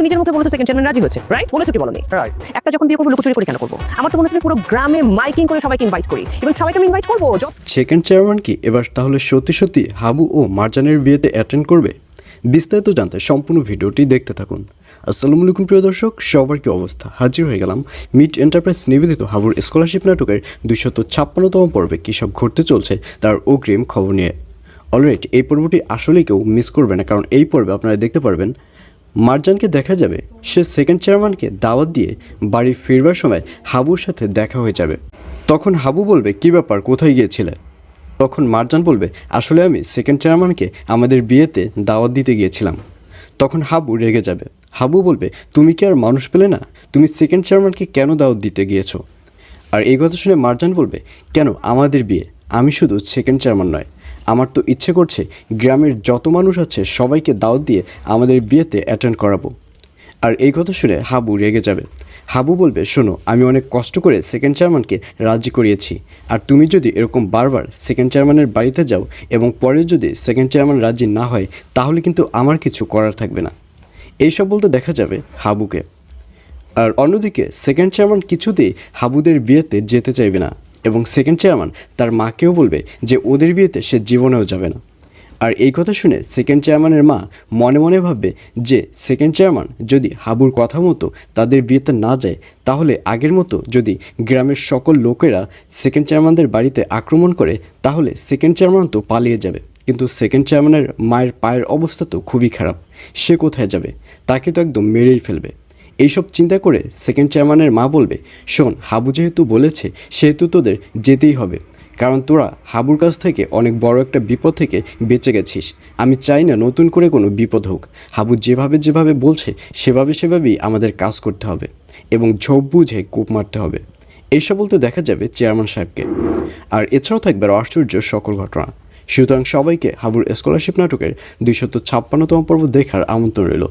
তুমি নিজের মুখে বলেছ সেকেন্ড চেয়ারম্যান রাজি হয়েছে রাইট বলেছ কি বলনি একটা যখন বিয়ে করব লুকোচুরি করে কেন করব? আমার তো মনে হচ্ছে পুরো গ্রামে মাইকিং করে সবাইকে ইনভাইট করি। এবং সবাইকে আমি ইনভাইট করব? সেকেন্ড চেয়ারম্যান কি? এবার তাহলে সত্যি সত্যি হাবু ও মার্জানের বিয়েতে অ্যাটেন্ড করবে? বিস্তারিত জানতে সম্পূর্ণ ভিডিওটি দেখতে থাকুন। আসসালামু আলাইকুম প্রিয় দর্শক। সবার কি অবস্থা? হাজির হয়ে গেলাম মিট এন্টারপ্রাইজ নিবেদিত হাবুর স্কলারশিপ নাটকের দুইশত ছাপ্পান্নতম পর্বে। কী সব ঘটতে চলছে তার অগ্রিম খবর নিয়ে। অলরাইট এই পর্বটি আসলেই কেউ মিস করবে না কারণ এই পর্বে আপনারা দেখতে পারবেন মার্জানকে দেখা যাবে সে সেকেন্ড চেয়ারম্যানকে দাওয়াত দিয়ে বাড়ি ফিরবার সময় হাবুর সাথে দেখা হয়ে যাবে। তখন হাবু বলবে, কি ব্যাপার, কোথায় গিয়েছিলে? তখন মার্জান বলবে, আসলে আমি সেকেন্ড চেয়ারম্যানকে আমাদের বিয়েতে দাওয়াত দিতে গিয়েছিলাম। তখন হাবু রেগে যাবে। হাবু বলবে, তুমি কি আর মানুষ পেলে না? তুমি সেকেন্ড চেয়ারম্যানকে কেন দাওয়াত দিতে গিয়েছো? আর এই কথা শুনে মার্জান বলবে, কেন আমাদের বিয়ে? আমি শুধু সেকেন্ড চেয়ারম্যান নয়। আমার তো ইচ্ছে করছে গ্রামের যত মানুষ আছে সবাইকে দাওয়াত দিয়ে আমাদের বিয়েতে অ্যাটেন্ড করাবো। আর এই কথা শুনে হাবু রেগে যাবে। হাবু বলবে, শোনো, আমি অনেক কষ্ট করে সেকেন্ড চেয়ারম্যানকে রাজি করিয়েছি। আর তুমি যদি এরকম বারবার সেকেন্ড চেয়ারম্যানের বাড়িতে যাও এবং পরে যদি সেকেন্ড চেয়ারম্যান রাজি না হয়, তাহলে কিন্তু আমার কিছু করার থাকবে না। এইসব বলতে দেখা যাবে হাবুকে। আর অন্যদিকে সেকেন্ড চেয়ারম্যান কিছুতেই হাবুদের বিয়েতে যেতে চাইবে না। এবং সেকেন্ড চেয়ারম্যান তার মাকেও বলবে যে ওদের বিয়েতে সে জীবনেও যাবে না। আর এই কথা শুনে সেকেন্ড চেয়ারম্যানের মা মনে মনে ভাববে যে সেকেন্ড চেয়ারম্যান যদি হাবুর কথা মতো তাদের বিয়েতে না যায়, তাহলে আগের মতো যদি গ্রামের সকল লোকেরা সেকেন্ড চেয়ারম্যানদের বাড়িতে আক্রমণ করে, তাহলে সেকেন্ড চেয়ারম্যান তো পালিয়ে যাবে। কিন্তু সেকেন্ড চেয়ারম্যানের মায়ের পায়ের অবস্থা তো খুবই খারাপ। সে কোথায় যাবে? তাকে তো একদম মেরেই ফেলবে। এইসব চিন্তা করে সেকেন্ড চেয়ারম্যানের মা বলবে, শোন, হাবু যেহেতু বলেছে, সেহেতু তোদের যেতেই হবে। কারণ তোরা হাবুর কাছ থেকে অনেক বড় একটা বিপদ থেকে বেঁচে গেছিস। আমি চাই না নতুন করে কোনো বিপদ হোক। হাবু যেভাবে যেভাবে বলছে, সেভাবে সেভাবেই আমাদের কাজ করতে হবে এবং ঝোপ বুঝে কূপ মারতে হবে। এইসব বলতে দেখা যাবে চেয়ারম্যান সাহেবকে। আর এছাড়াও থাকবে আশ্চর্য সকল ঘটনা। সুতরাং সবাইকে হাবুর স্কলারশিপ নাটকের দুইশত ছাপ্পান্নতম পর্ব দেখার আমন্ত্রণ রইল।